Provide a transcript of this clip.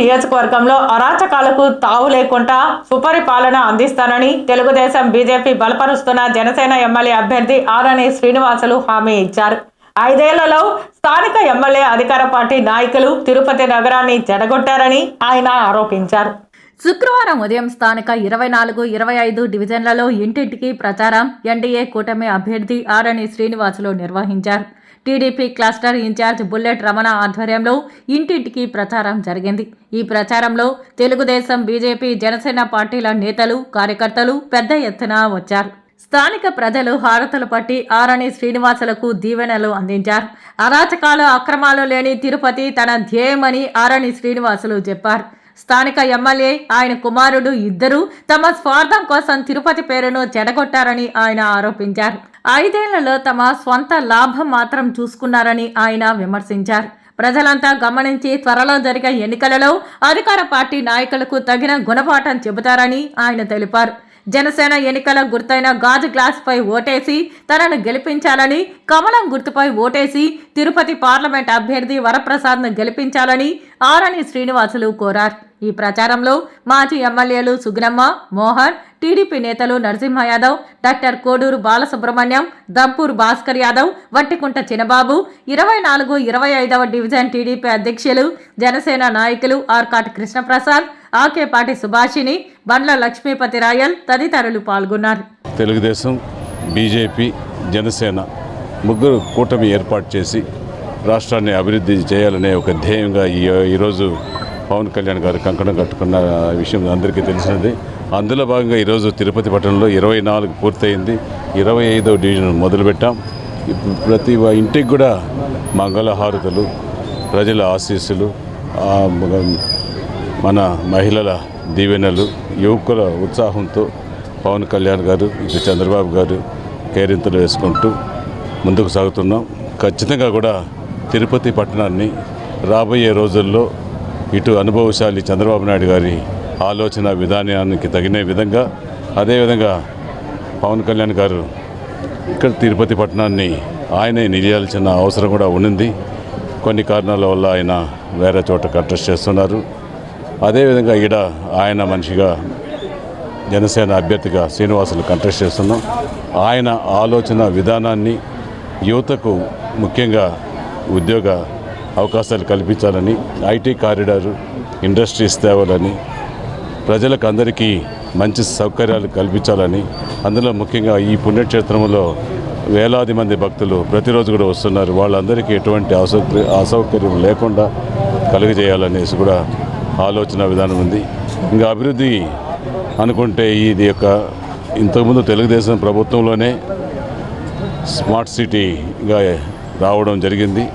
నియోజకవర్గంలో అరాచకాలకు తావు లేకుండా సుపరిపాలన అందిస్తానని తెలుగుదేశం బీజేపీ బలపరుస్తున్న జనసేన ఎమ్మెల్యే అభ్యర్థి ఆరణి శ్రీనివాసులు హామీ ఇచ్చారు. ఐదేళ్ళలో స్థానిక ఎమ్మెల్యే అధికార పార్టీ నాయకులు తిరుపతి నగరాన్ని జడగొట్టారని ఆయన ఆరోపించారు. శుక్రవారం ఉదయం స్థానిక ఇరవై నాలుగు ఇరవై ఐదు డివిజన్లలో ఇంటింటికి ప్రచారం ఎన్డీఏ కూటమి అభ్యర్థి ఆరణి శ్రీనివాసులు నిర్వహించారు. TDP cluster in charge bullet Ramana ఆధ్వర్యంలో ఇంటింటికి ప్రచారం జరిగింది. ఈ ప్రచారంలో తెలుగుదేశం బీజేపీ జనసేన పార్టీల నేతలు కార్యకర్తలు పెద్ద ఎత్తున వచ్చారు. స్థానిక ప్రజలు హారతలు పట్టి ఆరణి శ్రీనివాసులకు దీవెనలు అందించారు. అరాచకాలు అక్రమాలు లేని తిరుపతి తన ధ్యేయమని ఆరణి శ్రీనివాసులు చెప్పారు. స్థానిక ఎమ్మెల్యే ఆయన కుమారుడు ఇద్దరు తమ స్వార్థం కోసం తిరుపతి పేరును చెడగొట్టారని ఆయన ఆరోపించారు. ఐదేళ్ళలో తమ స్వంత లాభం మాత్రం చూసుకున్నారని ఆయన విమర్శించారు. ప్రజలంతా గమనించి త్వరలో జరిగే ఎన్నికలలో అధికార పార్టీ నాయకులకు తగిన గుణపాఠం చెబుతారని ఆయన తెలిపారు. జనసేన ఎన్నికల గుర్తైన గాజు గ్లాస్పై ఓటేసి తనను గెలిపించాలని కమలం గుర్తుపై ఓటేసి తిరుపతి పార్లమెంట్ అభ్యర్థి వరప్రసాద్ను గెలిపించాలని ఆరణి శ్రీనివాసులు కోరారు. ఈ ప్రచారంలో మాజీ ఎమ్మెల్యేలు సుగ్నమ్మ మోహన్ టీడీపీ నేతలు నరసింహ యాదవ్ డాక్టర్ కోడూరు బాలసుబ్రహ్మణ్యం దంపూర్ భాస్కర్ యాదవ్ వట్టికుంట చినబాబు ఇరవై నాలుగు ఇరవై ఐదవ డివిజన్ టీడీపీ అధ్యక్షులు జనసేన నాయకులు ఆర్కాటి కృష్ణప్రసాద్ ఆకేపాటి సుభాషిణి బండ్ల లక్ష్మీపతి రాయల్ తదితరులు పాల్గొన్నారు. తెలుగుదేశం బీజేపీ జనసేన ముగ్గురు కూటమి ఏర్పాటు చేసి రాష్ట్రాన్ని అభివృద్ధి చేయాలనే ఒక ధ్యేయంగా ఈ ఈరోజు పవన్ కళ్యాణ్ గారు కంకణం కట్టుకున్న విషయం అందరికీ తెలిసినది. అందులో భాగంగా ఈరోజు తిరుపతి పట్టణంలో ఇరవై నాలుగు పూర్తయింది. ఇరవై ఐదో డివిజన్ మొదలుపెట్టాం. ప్రతి ఇంటికి కూడా మంగళహారతులు ప్రజల ఆశీస్సులు మన మహిళల దీవెనలు యువకుల ఉత్సాహంతో పవన్ కళ్యాణ్ గారు ఇటు చంద్రబాబు గారు కేరింతలు వేసుకుంటూ ముందుకు సాగుతున్నాం. ఖచ్చితంగా కూడా తిరుపతి పట్టణాన్ని రాబోయే రోజుల్లో ఇటు అనుభవశాలి చంద్రబాబు నాయుడు గారి ఆలోచన విధానానికి తగిన విధంగా అదేవిధంగా పవన్ కళ్యాణ్ గారు ఇక్కడ తిరుపతి పట్టణాన్ని ఆయనే నిలియాల్సిన అవసరం కూడా ఉండింది కొన్ని కారణాల వల్ల ఆయన వేరే చోట కంటెస్ట్ చేస్తున్నారు. అదేవిధంగా ఈడ ఆయన మనిషిగా జనసేన అభ్యర్థిగా శ్రీనివాసులు కంటెస్ట్ చేస్తున్నాం. ఆయన ఆలోచన విధానాన్ని యువతకు ముఖ్యంగా ఉద్యోగ అవకాశాలు కల్పించాలని ఐటీ కారిడారు ఇండస్ట్రీస్ తేవాలని ప్రజలకు అందరికీ మంచి సౌకర్యాలు కల్పించాలని అందులో ముఖ్యంగా ఈ పుణ్యక్షేత్రంలో వేలాది మంది భక్తులు ప్రతిరోజు కూడా వస్తున్నారు. వాళ్ళందరికీ ఎటువంటి అసౌకర్య అసౌకర్యం లేకుండా కలుగజేయాలనేసి కూడా ఆలోచన విధానం ఉంది. ఇంకా అభివృద్ధి అనుకుంటే ఇది యొక్క ఇంతకుముందు తెలుగుదేశం ప్రభుత్వంలోనే స్మార్ట్ సిటీగా రావడం జరిగింది.